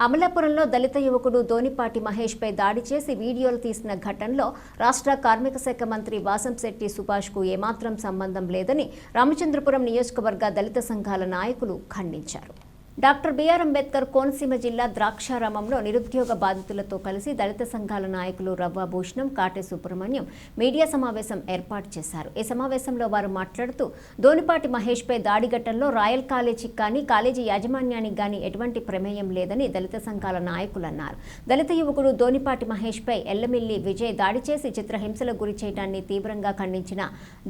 అమలాపురంలో దళిత యువకుడు ధోనిపాటి మహేష్ పై దాడి చేసి వీడియోలు తీసిన ఘటనలో రాష్ట్ర కార్మిక శాఖ మంత్రి వాసంశెట్టి సుభాష్కు ఏమాత్రం సంబంధం లేదని రామచంద్రపురం నియోజకవర్గ దళిత సంఘాల నాయకులు ఖండించారు. డాక్టర్ బిఆర్ అంబేద్కర్ కోనసీమ జిల్లా ద్రాక్షారామంలో నిరుద్యోగ బాధితులతో కలిసి దళిత సంఘాల నాయకులు రవ్వ భూషణం కాటే సుబ్రహ్మణ్యం మీడియా సమావేశం ఏర్పాటు చేశారు. ఈ సమావేశంలో వారు మాట్లాడుతూ ధోనిపాటి మహేష్ పై దాడి ఘటనలో రాయల్ కాలేజీకి కానీ కాలేజీ యాజమాన్యానికి కానీ ఎటువంటి ప్రమేయం లేదని దళిత సంఘాల నాయకులు అన్నారు. దళిత యువకుడు ధోనిపాటి మహేష్ పై ఎల్లమిల్లి విజయ్ దాడి చేసి చిత్రహింసలకు గురి చేయడాన్ని తీవ్రంగా ఖండించిన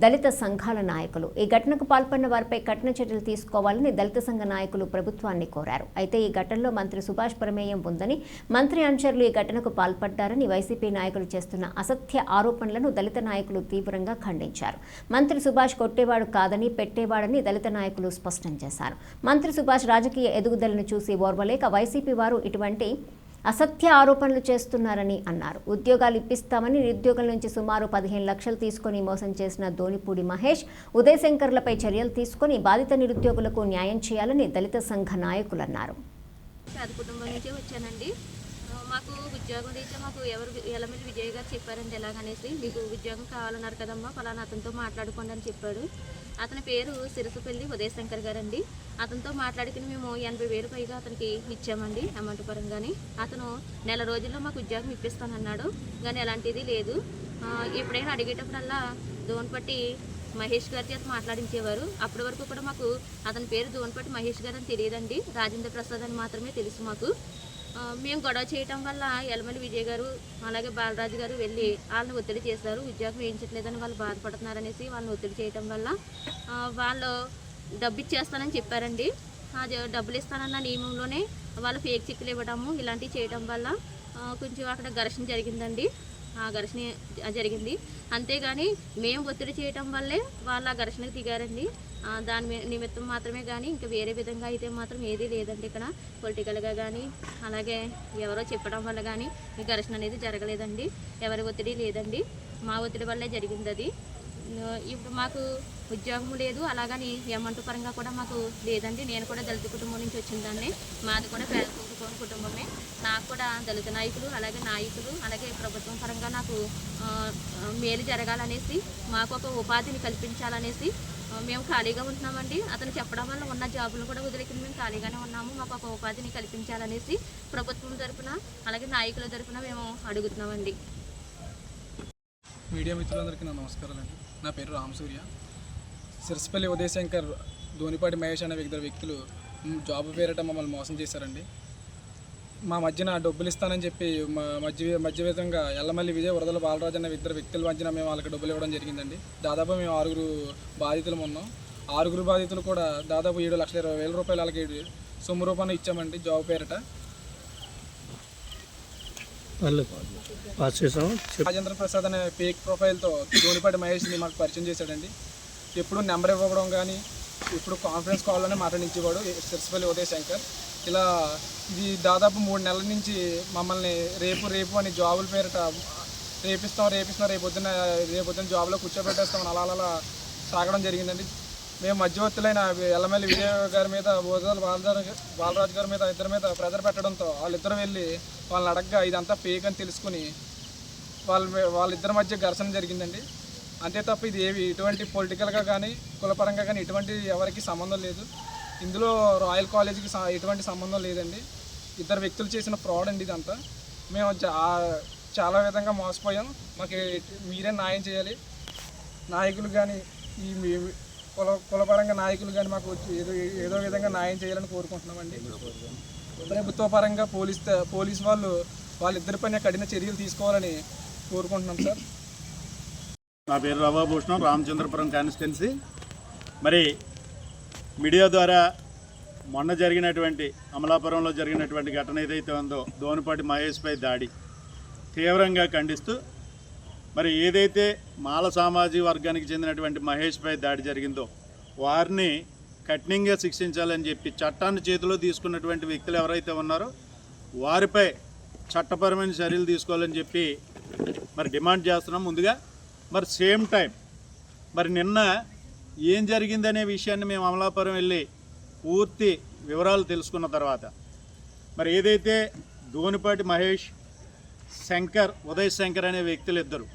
దళిత సంఘాల నాయకులు. ఈ ఘటనకు పాల్పడిన వారిపై కఠిన చర్యలు తీసుకోవాలని దళిత సంఘ నాయకులు ప్రభుత్వాన్ని కోరారు. అయితే ఈ ఘటనలో మంత్రి సుభాష్ ప్రమేయం ఉందని మంత్రి అనుచరులు ఈ ఘటనకు పాల్పడ్డారని వైసీపీ నాయకులు చేస్తున్న అసత్య ఆరోపణలను దళిత నాయకులు తీవ్రంగా ఖండించారు. మంత్రి సుభాష్ కొట్టేవాడు కాదని పెట్టేవాడని దళిత నాయకులు స్పష్టం చేశారు. మంత్రి సుభాష్ రాజకీయ ఎదుగుదలను చూసి ఓర్వలేక వైసీపీ వారు ఇటువంటి అసత్య ఆరోపణలు చేస్తున్నారని అన్నారు. ఉద్యోగాలు ఇప్పిస్తామని నిరుద్యోగుల నుంచి సుమారు పదిహేను లక్షలు తీసుకొని మోసం చేసిన ధోనిపూడి మహేష్ ఉదయశంకర్లపై చర్యలు తీసుకొని బాధిత నిరుద్యోగులకు న్యాయం చేయాలని దళిత సంఘ నాయకులు అన్నారు. పేద కుటుంబం నుంచే వచ్చానండి. మాకు ఉద్యోగం రీత్యా మాకు ఎవరు ఎలమిల్లి విజయ్ గారు చెప్పారండి ఎలాగనేసి మీకు ఉద్యోగం కావాలన్నారు కదమ్మా ఫలానా అతనితో మాట్లాడుకోండి అని చెప్పాడు. అతని పేరు సిరసపల్లి ఉదయశంకర్ గారండి. అతనితో మాట్లాడికి మేము ఎనభై వేలు పైగా అతనికి ఇచ్చామండి అమౌంట్ పరంగానే. అతను నెల రోజుల్లో మాకు ఉద్యోగం ఇప్పిస్తానన్నాడు కానీ అలాంటిది లేదు. ఎప్పుడైనా అడిగేటప్పుడల్లా దోన్పట్టి మహేష్ గారి చేత మాట్లాడించేవారు. అప్పటి వరకు కూడా మాకు అతని పేరు దోన్పట్టి మహేష్ గారు అని తెలియదండి. రాజేంద్ర ప్రసాద్ అని మాత్రమే తెలుసు మాకు. మేము గొడవ చేయటం వల్ల ఎలమల్లి విజయ్ గారు అలాగే బాలరాజు గారు వెళ్ళి వాళ్ళని ఒత్తిడి చేశారు. ఉద్యోగం వేయించట్లేదని వాళ్ళు బాధపడుతున్నారనేసి వాళ్ళని ఒత్తిడి చేయటం వల్ల వాళ్ళు డబ్బు ఇచ్చేస్తానని చెప్పారండి. ఆ డబ్బులు ఇస్తానన్న నియమంలోనే వాళ్ళు ఫేక్ చెక్కులు ఇవ్వడము ఇలాంటివి చేయడం వల్ల కొంచెం అక్కడ ఘర్షణ జరిగిందండి. ఆ ఘర్షణ జరిగింది. అంతేగాని మేము ఒత్తిడి చేయటం వల్లే వాళ్ళు ఆ ఘర్షణకు దిగారండి. దాని నిమిత్తం మాత్రమే కానీ ఇంకా వేరే విధంగా అయితే మాత్రం ఏదీ లేదండి ఇక్కడ. పొలిటికల్గా కానీ అలాగే ఎవరో చెప్పడం వల్ల కానీ ఈ ఘర్షణ అనేది జరగలేదండి. ఎవరి ఒత్తిడి లేదండి. మా ఒత్తిడి వల్లే జరిగింది అది ఇప్పుడు మాకు ఉద్యోగం లేదు అలాగని ఏమంటు పరంగా కూడా మాకు లేదండి. నేను కూడా దళిత కుటుంబం నుంచి వచ్చిందండి మాది కూడా పేద కుటుంబం కుటుంబమే. నాకు కూడా దళిత నాయకులు అలాగే నాయకులు అలాగే ప్రభుత్వం పరంగా నాకు మేలు జరగాలనేసి మాకు ఒక ఉపాధిని కల్పించాలనేసి మేము ఖాళీగా ఉంటున్నామండి. అతను చెప్పడం వల్ల ఉన్న జాబులు కూడా వదిలేకుండా మేము ఖాళీగానే ఉన్నాము. మాకు ఒక ఉపాధిని కల్పించాలనేసి ప్రభుత్వం తరపున అలాగే నాయకుల తరపున మేము అడుగుతున్నామండి. మీడియా మిత్రులందరికీ నా నమస్కారాలండి నా పేరు రామసూర్య సిరసపల్లి ఉదయశంకర్ ధోనిపాటి మహేష్ అనే ఇద్దరు వ్యక్తులు జాబ్ పేరిట మమ్మల్ని మోసం చేశారండి. మా మధ్యన డబ్బులు ఇస్తానని చెప్పి మా మధ్య మధ్యవేతంగా ఎల్లమల్లి విజయ్ వరదల బాలరాజు అనే ఇద్దరు వ్యక్తుల మధ్యన మేము వాళ్ళకి డబ్బులు ఇవ్వడం జరిగిందండి. దాదాపు మేము ఆరుగురు బాధితులు ఉన్నాం. ఆరుగురు బాధితులు కూడా దాదాపు ఏడు లక్షల ఇరవై వేల రూపాయలు వాళ్ళకి సొమ్ము రూపాయలు ఇచ్చామండి జాబ్ పేరిట. రాజేంద్ర ప్రసాద్ అనే ఫేక్ ప్రొఫైల్తో ధోనిపాటి మహేష్ని మాకు పరిచయం చేశాడండి. ఎప్పుడు నెంబర్ ఇవ్వడం కానీ ఇప్పుడు కాన్ఫరెన్స్ కాల్లోనే మాట్లాడించేవాడు సిరసపల్లి ఉదయ్ శంకర్ ఇలా ఇది దాదాపు మూడు నెలల నుంచి మమ్మల్ని రేపు రేపు అని జాబుల పేరిట రేపిస్తాం రేపిస్తాం రేపు పొద్దున్న రేపు పొద్దున్న జాబ్లో కూర్చోబెట్టేస్తాం అలా అలా అలా సాగడం జరిగిందండి. మేము మధ్యవర్తులైన ఎల్లమెల్లి విజయ గారి మీద బోధాల బాలరాజు బాలరాజు గారి మీద ఇద్దరి మీద ప్రెజర్ పెట్టడంతో వాళ్ళిద్దరు వెళ్ళి వాళ్ళని అడగ్గా ఇదంతా ఫేక్ అని తెలుసుకుని వాళ్ళ వాళ్ళిద్దరి మధ్య ఘర్షణ జరిగిందండి. అంతే తప్ప ఇది ఏవి ఎటువంటి పొలిటికల్గా కానీ కులపరంగా కానీ ఎటువంటి ఎవరికి సంబంధం లేదు. ఇందులో రాయల్ కాలేజీకి ఎటువంటి సంబంధం లేదండి. ఇద్దరు వ్యక్తులు చేసిన ఫ్రాడ్ అండి ఇదంతా. మేము చాలా విధంగా మోసపోయాం. మాకు మీరే న్యాయం చేయాలి. నాయకులు కానీ ఈ కుల కులపరంగా నాయకులు కానీ మాకు ఏదో ఏదో విధంగా న్యాయం చేయాలని కోరుకుంటున్నామండి. ప్రభుత్వ పరంగా పోలీస్ పోలీస్ వాళ్ళు వాళ్ళిద్దరి పైన కఠిన చర్యలు తీసుకోవాలని కోరుకుంటున్నాం సార్. నా పేరు రవాభూషణం రామచంద్రపురం కాన్స్టిట్యున్సీ. మరి మీడియా ద్వారా మొన్న జరిగినటువంటి అమలాపురంలో జరిగినటువంటి ఘటన ఏదైతే ఉందో దోనిపాటి మహేష్పై దాడి తీవ్రంగా ఖండిస్తూ మరి ఏదైతే మాల సామాజిక వర్గానికి చెందినటువంటి మహేష్పై దాడి జరిగిందో వారిని కఠినంగా శిక్షించాలని చెప్పి చట్టాన్ని చేతిలో తీసుకున్నటువంటి వ్యక్తులు ఎవరైతే ఉన్నారో వారిపై చట్టపరమైన చర్యలు తీసుకోవాలని చెప్పి మరి డిమాండ్ చేస్తున్నాం. ముందుగా మరి సేమ్ టైం మరి నిన్న ఏం జరిగిందనే విషయాన్ని మేము అమలాపురం వెళ్ళి పూర్తి వివరాలు తెలుసుకున్న తర్వాత మరి ఏదైతే ధోనిపాటి మహేష్ శంకర్ ఉదయ్ శంకర్ అనే వ్యక్తులు ఇద్దరు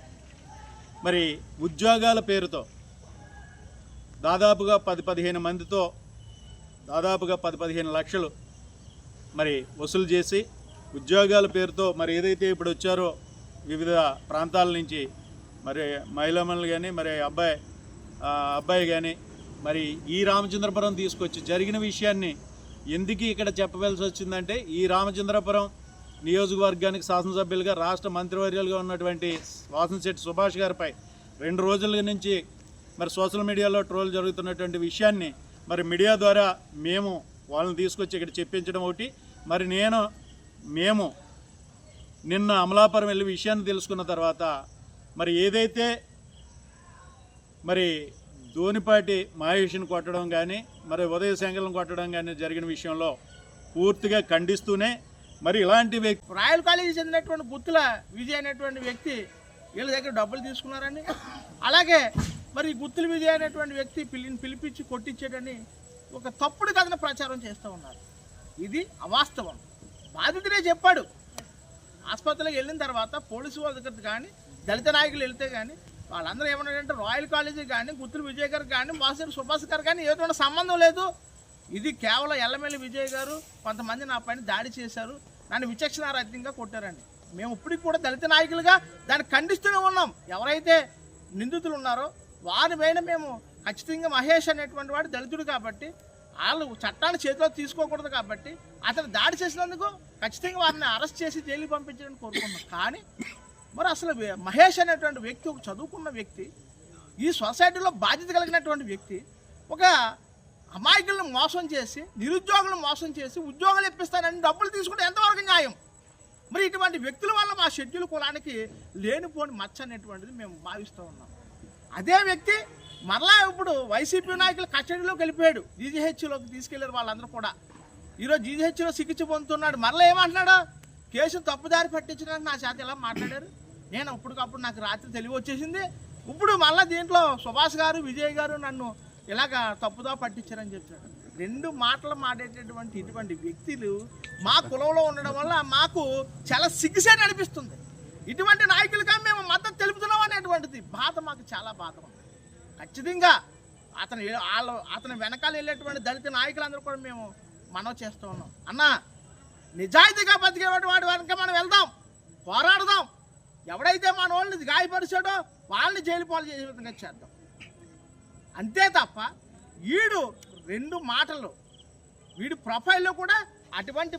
మరి ఉద్యోగాల పేరుతో దాదాపుగా పది పదిహేను మందితో దాదాపుగా పది పదిహేను లక్షలు మరి వసూలు చేసి ఉద్యోగాల పేరుతో మరి ఏదైతే ఇప్పుడు వచ్చారో వివిధ ప్రాంతాల నుంచి మరి మహిళలు కానీ మరి అబ్బాయి అబ్బాయి కానీ మరి ఈ రామచంద్రపురం తీసుకొచ్చి జరిగిన విషయాన్ని ఎందుకు ఇక్కడ చెప్పవలసి వచ్చిందంటే ఈ రామచంద్రపురం నియోజకవర్గానికి శాసనసభ్యులుగా రాష్ట్ర మంత్రివర్యులుగా ఉన్నటువంటి వాసనశెట్టి సుభాష్ గారిపై రెండు రోజుల నుంచి మరి సోషల్ మీడియాలో ట్రోల్ జరుగుతున్నటువంటి విషయాన్ని మరి మీడియా ద్వారా మేము వాళ్ళని తీసుకొచ్చి ఇక్కడ చెప్పించడం ఒకటి. మరి నేను మేము నిన్న అమలాపురం వెళ్ళి విషయాన్ని తెలుసుకున్న తర్వాత మరి ఏదైతే మరి ధోనిపాటి మహేష్ని కొట్టడం కానీ మరి ఉదయ శంకలను కొట్టడం కానీ జరిగిన విషయంలో పూర్తిగా ఖండిస్తూనే మరి ఇలాంటి వ్యక్తి రాయల్ కాలేజీ చెందినటువంటి గుత్తుల విజయ్ అనేటువంటి వ్యక్తి వీళ్ళ దగ్గర డబ్బులు తీసుకున్నారని అలాగే మరి గుత్తుల విజయ్ అనేటువంటి వ్యక్తి పిల్లిని పిలిపించి కొట్టించాడని ఒక తప్పుడు కథన ప్రచారం చేస్తూ ఉన్నారు. ఇది అవాస్తవం. బాధితుడే చెప్పాడు. ఆసుపత్రికి వెళ్ళిన తర్వాత పోలీసు వాళ్ళ దగ్గర కానీ దళిత నాయకులు వెళ్తే కానీ వాళ్ళందరూ ఏమన్నారంటే రాయల్ కాలేజీ కానీ గుత్తులు విజయ్ గారు కానీ వాసరి సుభాష్ గారు కానీ ఏదో సంబంధం లేదు. ఇది కేవలం ఎల్లమెల్లి విజయ్ గారు కొంతమంది నా పైన దాడి చేశారు నన్ను విచక్షణారహితంగా కొట్టారండి. మేము ఇప్పటికి కూడా దళిత నాయకులుగా దాన్ని ఖండిస్తూనే ఉన్నాం. ఎవరైతే నిందితులు ఉన్నారో వారి పైన మేము ఖచ్చితంగా మహేష్ అనేటువంటి వాడు దళితుడు కాబట్టి వాళ్ళు చట్టాన్ని చేతిలో తీసుకోకూడదు కాబట్టి అతను దాడి చేసినందుకు ఖచ్చితంగా వారిని అరెస్ట్ చేసి జైలుకి పంపించాలని కోరుకున్నాం కానీ మరి అసలు మహేష్ అనేటువంటి వ్యక్తి ఒక చదువుకున్న వ్యక్తి ఈ సొసైటీలో బాధ్యత కలిగినటువంటి వ్యక్తి ఒక అమాయకులను మోసం చేసి నిరుద్యోగులను మోసం చేసి ఉద్యోగాలు ఇప్పిస్తానని డబ్బులు తీసుకుంటే ఎంతవరకు న్యాయం? మరి ఇటువంటి వ్యక్తుల వల్ల మా షెడ్యూల్ కులానికి లేనిపోని మచ్చ అనేటువంటిది మేము భావిస్తూ ఉన్నాం. అదే వ్యక్తి మరలా ఇప్పుడు వైసీపీ నాయకులు కస్టడీలోకి వెళ్ళిపోయాడు. జీజీహెచ్లోకి తీసుకెళ్ళారు వాళ్ళందరూ కూడా. ఈరోజు జీజీహెచ్లో చికిత్స పొందుతున్నాడు. మరలా ఏమంటున్నాడు? కేసు తప్పుదారి పట్టించడానికి నా చేత ఇలా మాట్లాడారు. నేను అప్పటికప్పుడు నాకు రాత్రి తెలివి వచ్చేసింది. ఇప్పుడు మళ్ళీ దీంట్లో సుభాష్ గారు విజయ్ గారు నన్ను ఇలాగ తప్పుదా పట్టించారని చెప్పాడు రెండు మాటలు మాట్లాడేటటువంటి ఇటువంటి వ్యక్తులు మా కులంలో ఉండడం వల్ల మాకు చాలా సిగ్గుసేట్ అనిపిస్తుంది. ఇటువంటి నాయకులుగా మేము మద్దతు తెలుపుతున్నాం అనేటువంటిది బాధ మాకు చాలా బాధ ఉంది ఖచ్చితంగా అతను వాళ్ళు వాళ్ళ అతని వెనకాల వెళ్ళేటువంటి దళిత నాయకులందరూ కూడా మేము మనవి చేస్తూ ఉన్నాం. అన్న నిజాయితీగా బతికేటువంటి వాడి వెనక మనం వెళ్దాం పోరాడదాం. ఎవడైతే మన వాళ్ళని గాయపరిచాడో వాళ్ళని జైలు పాలు చేసే విధంగా చేద్దాం. అంతే తప్ప వీడు రెండు మాటలు వీడి ప్రొఫైల్లో కూడా అటువంటి